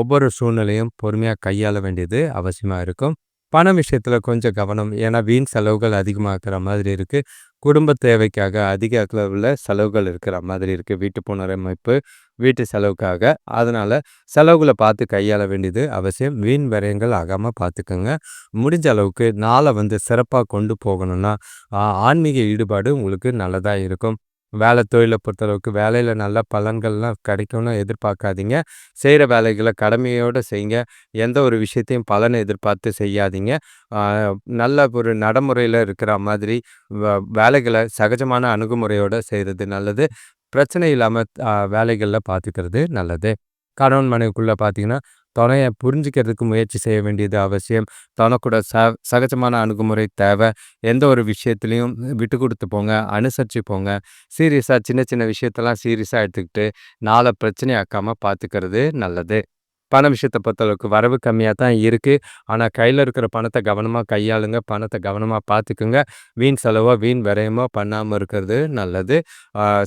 S1: ஒவ்வொரு சூழ்நிலையும் பொறுமையாக கையாள வேண்டியது அவசியமாக இருக்கும். பண விஷயத்தில் கொஞ்சம் கவனம். ஏன்னா வீண் செலவுகள் அதிகமாகிற மாதிரி இருக்குது குடும்ப தேவைக்காக அதிக அளவில் செலவுகள் இருக்கிற மாதிரி இருக்குது வீட்டு புனரமைப்பு, வீட்டு செலவுக்காக. அதனால் செலவுகளை பார்த்து கையாள வேண்டியது அவசியம். வீண் விரயங்கள் ஆகாமல் பார்த்துக்கோங்க முடிஞ்ச அளவுக்கு நாளை வந்து சிறப்பாக கொண்டு போகணும்னா, ஆன்மீக ஈடுபாடு உங்களுக்கு நல்லதாக இருக்கும். வேலை தொழிலை பொறுத்தளவுக்கு வேலையில் நல்ல பலன்கள்லாம் கிடைக்கும்னு எதிர்பார்க்காதீங்க. செய்கிற வேலைகளை கடமையோடு செய்யுங்க. எந்த ஒரு விஷயத்தையும் பலனை எதிர்பார்த்து செய்யாதீங்க. நல்ல ஒரு நடைமுறையில் இருக்கிற மாதிரி வ சகஜமான அணுகுமுறையோடு செய்கிறது நல்லது. பிரச்சனை இல்லாமல் வேலைகளில் பார்த்துக்கிறது நல்லது. கணவன் மனைவிக்குள்ளே பார்த்தீங்கன்னா, தனையை புரிஞ்சுக்கிறதுக்கு முயற்சி செய்ய வேண்டியது அவசியம். தனக்கூட ச சகஜமான அணுகுமுறை தேவை எந்த ஒரு விஷயத்துலையும் விட்டு கொடுத்து போங்க. அனுசரித்து போங்க. சீரியஸாக சின்ன சின்ன விஷயத்தெல்லாம் சீரியஸாக எடுத்துக்கிட்டு, நாளை பிரச்சனையாக்காமல் பார்த்துக்கிறது நல்லது. பண விஷயத்தை பொறுத்தளவுக்கு வரவு கம்மியாக தான் இருக்குது ஆனால் கையில் இருக்கிற பணத்தை கவனமாக கையாளுங்க. பணத்தை கவனமாக பார்த்துக்குங்க. வீண் செலவோ, வீண் விரயமோ பண்ணாமல் இருக்கிறது நல்லது.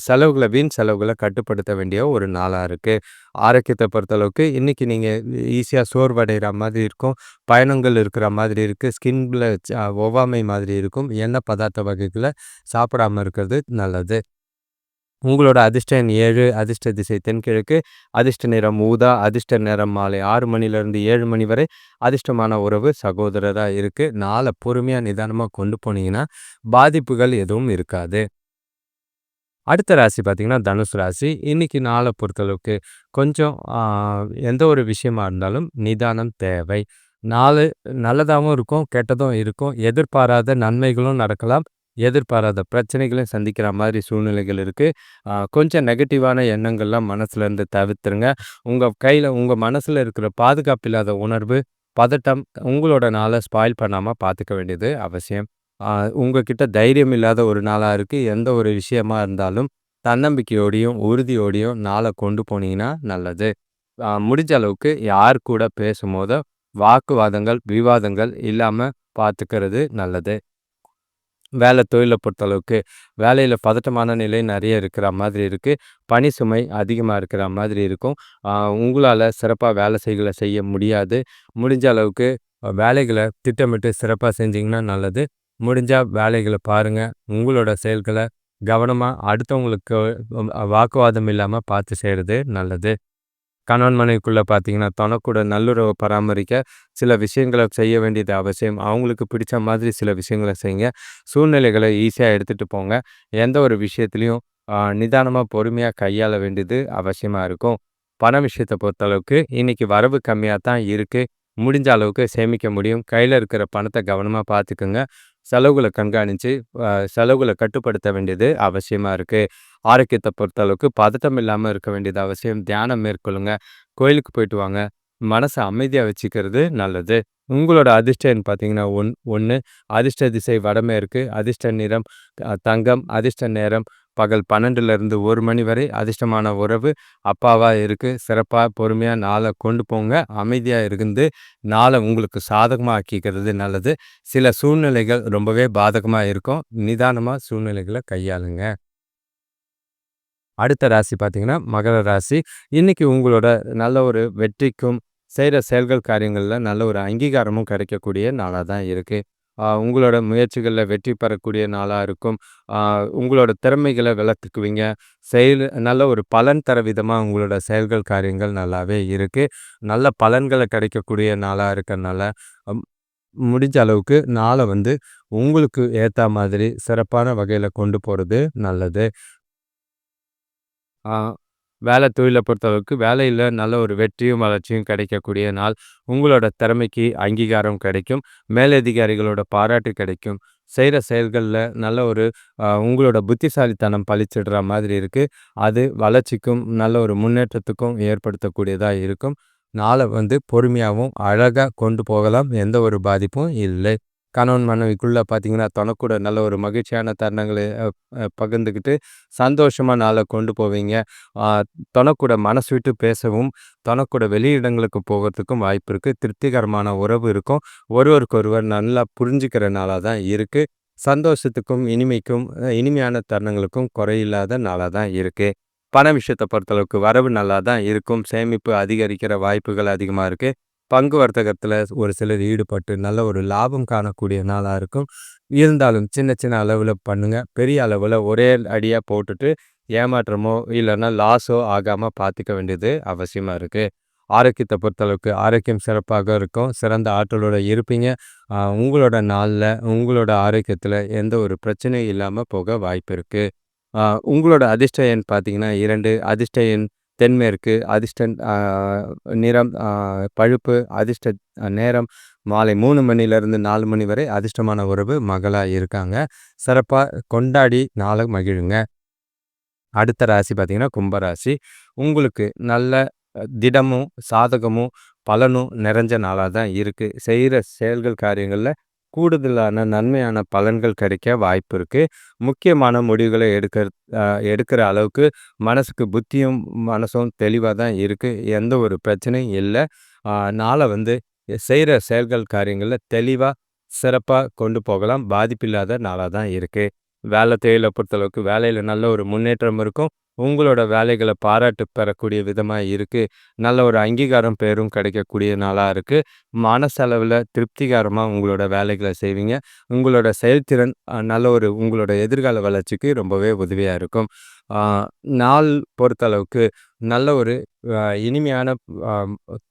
S1: செலவுகளை வீண் செலவுகளை கட்டுப்படுத்த வேண்டிய ஒரு நாளாக இருக்குது ஆரோக்கியத்தை பொறுத்தளவுக்கு இன்றைக்கி நீங்கள் ஈஸியாக சோர்வடைகிற மாதிரி இருக்கும். பயணங்கள் இருக்கிற மாதிரி இருக்குது ஸ்கின்ல ச ஒவ்வாமை மாதிரி இருக்கும். எண்ணெய் பதார்த்த வகைகளை சாப்பிடாம இருக்கிறது நல்லது. உங்களோட அதிர்ஷ்ட எண் ஏழு அதிர்ஷ்ட திசை தென்கிழக்கு, அதிர்ஷ்ட நிறம் ஊதா, அதிர்ஷ்ட நேரம் மாலை ஆறு மணிலேருந்து ஏழு மணி வரை. அதிர்ஷ்டமான உறவு சகோதரராக இருக்குது நாளை பொறுமையாக நிதானமாக கொண்டு போனீங்கன்னா, பாதிப்புகள் எதுவும் இருக்காது. அடுத்த ராசி பார்த்தீங்கன்னா, தனுசு ராசி. இன்னைக்கு நாளை பொறுத்தளவுக்கு கொஞ்சம் எந்த ஒரு விஷயமா இருந்தாலும் நிதானம் தேவை. நாலு நல்லதாகவும் இருக்கும், கெட்டதும் இருக்கும். எதிர்பாராத நன்மைகளும் நடக்கலாம். எதிர்பாராத பிரச்சனைகளையும் சந்திக்கிற மாதிரி சூழ்நிலைகள் இருக்குது கொஞ்சம் நெகட்டிவான எண்ணங்கள்லாம் மனசுலேருந்து தவிர்த்துருங்க. உங்கள் கையில் உங்கள் மனசில் இருக்கிற பாதுகாப்பு இல்லாத உணர்வு, பதட்டம் உங்களோட நாளை ஸ்பாயில் பண்ணாமல் பார்த்துக்க வேண்டியது அவசியம். உங்ககிட்ட தைரியம் இல்லாத ஒரு நாளாக இருக்குது எந்த ஒரு விஷயமா இருந்தாலும் தன்னம்பிக்கையோடையும், உறுதியோடையும் நாளை கொண்டு போனீங்கன்னா நல்லது. முடிஞ்ச அளவுக்கு யார் கூட பேசும்போதோ, வாக்குவாதங்கள், விவாதங்கள் இல்லாமல் பார்த்துக்கிறது நல்லது. வேலை தொழிலை பொறுத்தளவுக்கு, வேலையில் பதட்டமான நிலை நிறைய இருக்கிற மாதிரி இருக்குது பணி சுமை அதிகமாக இருக்கிற மாதிரி இருக்கும். உங்களால் சிறப்பாக வேலை செய்களை செய்ய முடியாது. முடிஞ்ச அளவுக்கு வேலைகளை திட்டமிட்டு சிறப்பாக செஞ்சிங்கன்னா நல்லது. முடிஞ்சால் வேலைகளை பாருங்க. உங்களோட செயல்களை கவனமாக அடுத்தவங்களுக்கு வாக்குவாதம் இல்லாமல் பார்த்து செய்கிறது நல்லது. கணவன் மனைவிக்குள்ளே பார்த்தீங்கன்னா, தனக்கூட நல்லுறவை பராமரிக்க சில விஷயங்கள செய்ய வேண்டியது அவசியம். அவங்களுக்கு பிடிச்ச மாதிரி சில விஷயங்கள செய்யுங்க. சூழ்நிலைகளை ஈஸியாக எடுத்துகிட்டு போங்க. எந்த ஒரு விஷயத்துலையும் நிதானமாக பொறுமையாக கையாள வேண்டியது அவசியமாக இருக்கும். பண விஷயத்த பொறுத்தளவுக்கு இன்னைக்கு வரவு கம்மியாக தான் இருக்குது முடிஞ்ச அளவுக்கு சேமிக்க முடியும். கையில் இருக்கிற பணத்தை கவனமாக பார்த்துக்குங்க செலவுகளை கண்காணித்து செலவுகளை கட்டுப்படுத்த வேண்டியது அவசியமாக இருக்குது ஆரோக்கியத்தை பொறுத்த அளவுக்கு பதட்டம் இல்லாமல் இருக்க வேண்டியது அவசியம். தியானம் மேற்கொள்ளுங்க. கோயிலுக்கு போயிட்டு வாங்க. மனசை அமைதியாக வச்சுக்கிறது நல்லது. உங்களோட அதிர்ஷ்டம் பார்த்தீங்கன்னா, ஒன் ஒன்று அதிர்ஷ்ட திசை வடமேற்கு, அதிர்ஷ்ட நிறம் தங்கம், அதிர்ஷ்ட நேரம் பகல் 12லிருந்து 1 மணி வரை. அதிர்ஷ்டமான உறவு அப்பாவாக இருக்குது சிறப்பாக பொறுமையாக நாளை கொண்டு போங்க. அமைதியாக இருந்து நாளை உங்களுக்கு சாதகமாக ஆக்கிக்கிறது நல்லது. சில சூழ்நிலைகள் ரொம்பவே பாதகமாக இருக்கும். நிதானமாக சூழ்நிலைகளை கையாளுங்க. அடுத்த ராசி பார்த்தீங்கன்னா, மகர ராசி. இன்னைக்கு உங்களோட நல்ல ஒரு வெற்றிக்கும், செய்கிற செயல்கள், காரியங்களில் நல்ல ஒரு அங்கீகாரமும் கிடைக்கக்கூடிய நாளாக தான் இருக்குது உங்களோட முயற்சிகளில் வெற்றி பெறக்கூடிய நாளாக இருக்கும். உங்களோட திறமைகளை வளர்த்துக்குவீங்க. செயல் நல்ல ஒரு பலன் தர விதமாக உங்களோட செயல்கள், காரியங்கள் நல்லாவே இருக்குது நல்ல பலன்களை கிடைக்கக்கூடிய நாளாக இருக்கறனால, முடிஞ்ச அளவுக்கு நாளை வந்து உங்களுக்கு ஏற்ற மாதிரி சிறப்பான வகையில் கொண்டு போகிறது நல்லது. வேலை தொழிலை பொறுத்தளவுக்கு வேலையில் நல்ல ஒரு வெற்றியும், வளர்ச்சியும் கிடைக்கக்கூடிய நாள். உங்களோட திறமைக்கு அங்கீகாரம் கிடைக்கும். மேலதிகாரிகளோட பாராட்டு கிடைக்கும். செய்கிற செயல்களில் நல்ல ஒரு உங்களோட புத்திசாலித்தனம் பளிச்சிடுற மாதிரி இருக்குது அது வளர்ச்சிக்கும், நல்ல ஒரு முன்னேற்றத்துக்கும் ஏற்படுத்தக்கூடியதாக இருக்கும். நாளை வந்து பொறுமையாகவும் அழகாக கொண்டு போகலாம். எந்த ஒரு பாதிப்பும் இல்லை. கணவன் மனைவிக்குள்ளே பார்த்தீங்கன்னா, தனக்கூட நல்ல ஒரு மகிழ்ச்சியான தருணங்களை பகிர்ந்துக்கிட்டு, சந்தோஷமாக நாளை கொண்டு போவீங்க. தனக்கூட மனசு விட்டு பேசவும், தனக்கூட வெளியிடங்களுக்கு போகிறதுக்கும் வாய்ப்பு இருக்குது திருப்திகரமான உறவு இருக்கும். ஒருவருக்கொருவர் நல்லா புரிஞ்சுக்கிற நாளாக தான் இருக்குது சந்தோஷத்துக்கும், இனிமைக்கும், இனிமையான தருணங்களுக்கும் குறையில்லாத நாளாக தான் இருக்குது பண விஷயத்தை பொறுத்தளவுக்கு வரவு நல்லா தான் இருக்கும். சேமிப்பு அதிகரிக்கிற வாய்ப்புகள் அதிகமாக இருக்குது பங்கு வர்த்தகத்தில் ஒரு சிலர் ஈடுபட்டு நல்ல ஒரு லாபம் காணக்கூடிய நாளாக இருக்கும். இருந்தாலும் சின்ன சின்ன அளவில் பண்ணுங்கள் பெரிய அளவில் ஒரே அடியாக போட்டுட்டு ஏமாற்றமோ, இல்லைன்னா லாஸோ ஆகாமல் பார்த்துக்க வேண்டியது அவசியமாக இருக்குது ஆரோக்கியத்தை பொறுத்தளவுக்கு ஆரோக்கியம் சிறப்பாக இருக்கும். சிறந்த ஆற்றலோட இருப்பீங்க. உங்களோட நாளில் உங்களோட ஆரோக்கியத்தில் எந்த ஒரு பிரச்சனையும் இல்லாமல் போக வாய்ப்பு இருக்குது உங்களோட அதிர்ஷ்ட எண் பார்த்தீங்கன்னா இரண்டு அதிர்ஷ்ட எண் தென்மேற்கு, அதிர்ஷ்ட நிறம் பழுப்பு, அதிர்ஷ்ட நேரம் மாலை மூணு மணிலேருந்து நாலு மணி வரை. அதிர்ஷ்டமான உறவு மகளாக இருக்காங்க. சிறப்பாக கொண்டாடி நாளை மகிழுங்க. அடுத்த ராசி பார்த்திங்கன்னா கும்பராசி. உங்களுக்கு நல்ல திடமும், சாதகமும், பலனும் நிறைஞ்ச நாளாக தான் இருக்குது செய்கிற செயல்கள், காரியங்களில் கூடுதலான நன்மையான பலன்கள் கிடைக்க வாய்ப்பு இருக்குது முக்கியமான முடிவுகளை எடுக்கிற எடுக்கிற அளவுக்கு மனசுக்கு புத்தியும், மனசும் தெளிவாக தான் இருக்குது எந்த ஒரு பிரச்சனையும் இல்லை நாளை வந்து செய்கிற செயல்கள், காரியங்களில் தெளிவாக சிறப்பாக கொண்டு போகலாம். பாதிப்பில்லாத நாளாக தான் இருக்குது வேலை தொழில பொறுத்தளவுக்கு வேலையில் நல்ல ஒரு முன்னேற்றம் இருக்கும். உங்களோட வேலைகளை பாராட்டு பெறக்கூடிய விதமாக இருக்குது நல்ல ஒரு அங்கீகாரம், பேரும் கிடைக்கக்கூடிய நாளாக இருக்குது மனசளவில் திருப்திகரமாக உங்களோட வேலைகளை செய்வீங்க. உங்களோட செயல்திறன் நல்ல ஒரு உங்களோட எதிர்கால வளர்ச்சிக்கு ரொம்பவே உதவியாக இருக்கும். நாள் பொறுத்தளவுக்கு நல்ல ஒரு இனிமையான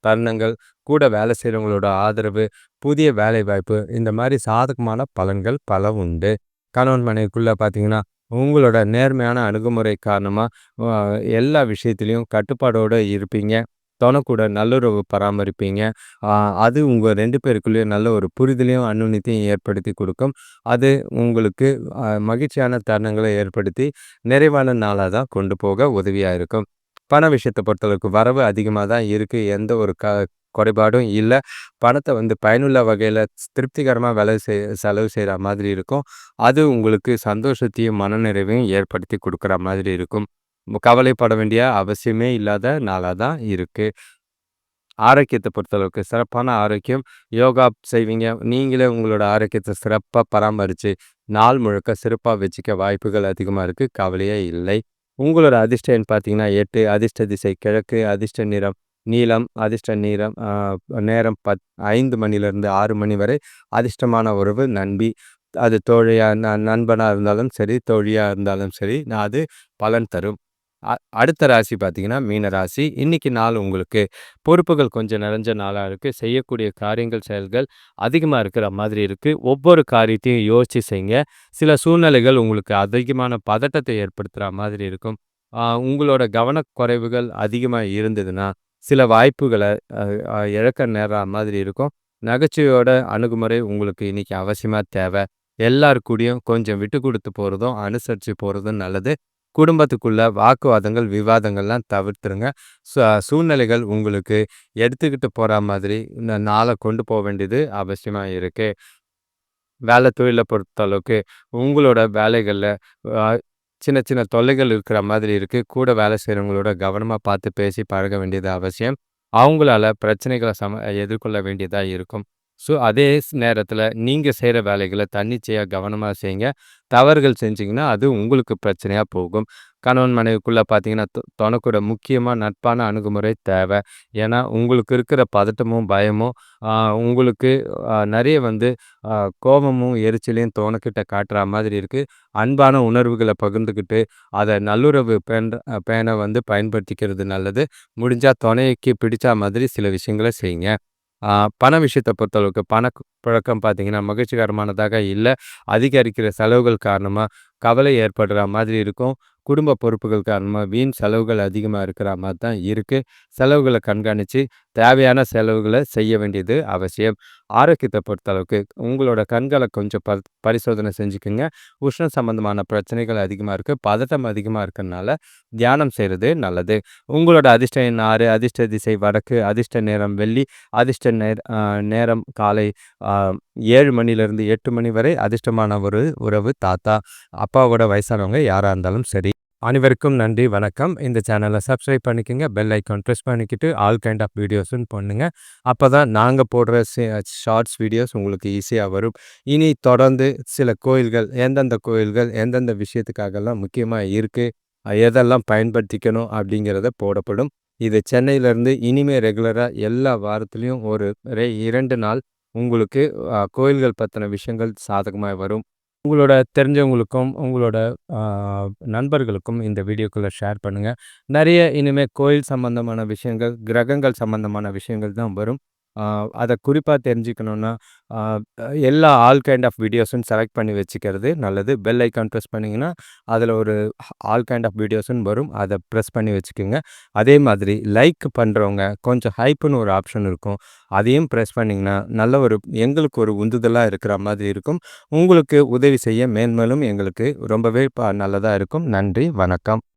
S1: தருணங்கள், கூட வேலை செய்கிறவங்களோட ஆதரவு, புதிய வேலைவாய்ப்பு இந்த மாதிரி சாதகமான பலன்கள் பல உண்டு. கணவன் மனைவிக்குள்ளே பார்த்தீங்கன்னா, உங்களோட நேர்மையான அணுகுமுறை காரணமாக எல்லா விஷயத்திலயும் கட்டுப்பாடோடு இருப்பீங்க. தொணக்கூட நல்லுறவு பராமரிப்பீங்க. அது உங்கள் ரெண்டு பேருக்குள்ளேயும் நல்ல ஒரு புரிதலையும், அந்யோன்யத்தையும் ஏற்படுத்தி கொடுக்கும் அது உங்களுக்கு மகிழ்ச்சியான தருணங்களை ஏற்படுத்தி, நிறைவான நாளாக தான் கொண்டு போக உதவியாக இருக்கும். பண விஷயத்தை பொறுத்தளவுக்கு வரவு அதிகமாக தான் இருக்குது எந்த ஒரு க குறைபாடும் இல்லை பணத்தை வந்து பயனுள்ள வகையில் திருப்திகரமாக வேலை செய் செலவு செய்கிற மாதிரி இருக்கும். அது உங்களுக்கு சந்தோஷத்தையும், மனநிறைவையும் ஏற்படுத்தி கொடுக்குற மாதிரி இருக்கும். கவலைப்பட வேண்டிய அவசியமே இல்லாத நாளாக தான் இருக்குது ஆரோக்கியத்தை பொறுத்தளவுக்கு சிறப்பான ஆரோக்கியம். யோகா செய்வீங்க. நீங்களே உங்களோட ஆரோக்கியத்தை சிறப்பாக பராமரித்து நாள் முழுக்க சிறப்பாக வச்சுக்க வாய்ப்புகள் அதிகமாக இருக்குது கவலையே இல்லை. உங்களோட அதிர்ஷ்டம் பார்த்தீங்கன்னா எட்டு அதிர்ஷ்ட திசை கிழக்கு, அதிர்ஷ்ட நிறம் நீளம் அதிர்ஷ்ட நீளம் நேரம் பத் ஐந்து மணிலேருந்து ஆறு மணி வரை. அதிர்ஷ்டமான உறவு நண்பி. அது தோழியா ந நண்பனாக இருந்தாலும் சரி, தோழியாக இருந்தாலும் சரி, நான் அது பலன் தரும். அடுத்த ராசி பார்த்தீங்கன்னா, மீன ராசி. இன்னைக்கு நாள் உங்களுக்கு பொறுப்புகள் கொஞ்சம் நிறைஞ்ச நாளாக இருக்குது செய்யக்கூடிய காரியங்கள், செயல்கள் அதிகமாக இருக்கிற மாதிரி இருக்குது ஒவ்வொரு காரியத்தையும் யோசித்து செய்யுங்க. சில சூழ்நிலைகள் உங்களுக்கு அதிகமான பதட்டத்தை ஏற்படுத்துகிற மாதிரி இருக்கும். உங்களோட கவனக்குறைவுகள் அதிகமாக இருந்ததுன்னா, சில வாய்ப்புகளை இழக்க நேர்ற மாதிரி இருக்கும். நகைச்சுவையோட அணுகுமுறை உங்களுக்கு இன்னைக்கு அவசியமாக தேவை. எல்லார் கொஞ்சம் விட்டு கொடுத்து போகிறதும் அனுசரித்து போகிறதும் நல்லது. குடும்பத்துக்குள்ள வாக்குவாதங்கள், விவாதங்கள்லாம் தவிர்த்துருங்க. சூழ்நிலைகள் உங்களுக்கு எடுத்துக்கிட்டு போகிற மாதிரி இந்த நாளை கொண்டு போக வேண்டியது அவசியமாக இருக்குது வேலை தொழில பொறுத்தளவுக்கு உங்களோட வேலைகளில் சின்ன சின்ன தொல்லைகள் இருக்கிற மாதிரி இருக்குது கூட வேலை செய்கிறவங்களோட கவனமாக பார்த்து பேசி பழக வேண்டியது அவசியம். அவங்களால பிரச்சனைகளை சம எதிர்கொள்ள வேண்டியதாக இருக்கும். ஸோ, அதே நேரத்தில் நீங்கள் செய்கிற வேலைகளை தன்னிச்சையாக கவனமாக செய்யுங்க. தவறுகள் செஞ்சிங்கன்னா அது உங்களுக்கு பிரச்சனையாக போகும். கணவன் மனைவிக்குள்ளே பார்த்தீங்கன்னா, தொ தொணக்கூட முக்கியமாக நட்பான அணுகுமுறை தேவை. ஏன்னா, உங்களுக்கு இருக்கிற பதட்டமும், பயமும் உங்களுக்கு நிறைய வந்து கோபமும், எரிச்சலையும் தோணக்கிட்ட காட்டுற மாதிரி இருக்குது அன்பான உணர்வுகளை பகிர்ந்துக்கிட்டு, அதை நல்லுறவு பேன் பேனை வந்து பயன்படுத்திக்கிறது நல்லது. முடிஞ்சால் துணைக்கு பிடிச்ச மாதிரி சில விஷயங்கள செய்யுங்க. பண விஷயத்தை பொறுத்தளவுக்கு பண புழக்கம் பார்த்தீங்கன்னா, மகிழ்ச்சிகரமானதாக இல்லை அதிகரிக்கிற செலவுகள் காரணமாக கவலை ஏற்படுற மாதிரி இருக்கும். குடும்ப பொறுப்புகள் காரணமாக வீண் செலவுகள் அதிகமாக இருக்கிற மாதிரி தான் இருக்குது செலவுகளை கண்காணித்து தேவையான செலவுகளை செய்ய வேண்டியது அவசியம். ஆரோக்கியத்தை பொறுத்தளவுக்கு உங்களோட கண்களை கொஞ்சம் ப பரிசோதனை செஞ்சுக்கோங்க உஷ்ணம் சம்மந்தமான பிரச்சனைகள் அதிகமாக இருக்குது பதட்டம் அதிகமாக இருக்கனால, தியானம் செய்கிறது நல்லது. உங்களோட அதிர்ஷ்ட எண் ஆறு அதிர்ஷ்ட திசை வடக்கு, அதிர்ஷ்ட நேரம் வெள்ளி, அதிர்ஷ்ட நேர் நேரம் காலை ஏழு மணிலேருந்து எட்டு மணி வரை. அதிர்ஷ்டமான ஒரு உறவு தாத்தா. அப்பாவோட வயசானவங்க யாராக இருந்தாலும் சரி. அனைவருக்கும் நன்றி, வணக்கம். இந்த சேனலை சப்ஸ்கிரைப் பண்ணிக்கங்க. பெல் ஐக்கான் ப்ரெஸ் பண்ணிக்கிட்டு, ஆல் கைண்ட் ஆஃப் வீடியோஸ்ன்னு பண்ணுங்க. அப்பதான் நாங்கள் போடுற ஷார்ட்ஸ் வீடியோஸ் உங்களுக்கு ஈஸியாக வரும். இனி தொடர்ந்து சில கோயில்கள், எந்தெந்த கோயில்கள், எந்தெந்த விஷயத்துக்காகலாம் முக்கியமாக இருக்குது எதெல்லாம் பயன்படுத்திக்கணும் அப்படிங்கிறத போடப்படும். இது சென்னையிலேருந்து இனிமே ரெகுலராக எல்லா வாரத்துலேயும் ஒரு இரண்டு நாள் உங்களுக்கு கோயில்கள் பற்றின விஷயங்கள் சாதகமாக வரும். உங்களோட தெரிஞ்சவங்களுக்கும், உங்களோட நண்பர்களுக்கும் இந்த வீடியோக்குள்ளே ஷேர் பண்ணுங்கள் நிறைய இனிமேல் கோயில் சம்மந்தமான விஷயங்கள், கிரகங்கள் சம்மந்தமான விஷயங்கள் தான் வரும். அதை குறிப்பாக தெரிஞ்சுக்கணுன்னா எல்லா ஆல் கைண்ட் ஆஃப் வீடியோஸும் செலக்ட் பண்ணி வச்சுக்கிறது நல்லது. பெல் ஐக்கான் ப்ரெஸ் பண்ணிங்கன்னா அதில் ஒரு ஆல் கைண்ட் ஆஃப் வீடியோஸுன்னு வரும். அதை ப்ரெஸ் பண்ணி வச்சுக்கோங்க அதே மாதிரி லைக் பண்ணுறவங்க கொஞ்சம் ஹைப்புன்னு ஒரு ஆப்ஷன் இருக்கும். அதையும் ப்ரெஸ் பண்ணிங்கன்னா நல்ல ஒரு எங்களுக்கு ஒரு உந்துதலாக இருக்கிற மாதிரி இருக்கும். உங்களுக்கு உதவி செய்ய மேன்மேலும் எங்களுக்கு ரொம்பவே ப நல்லதாக இருக்கும். நன்றி, வணக்கம்.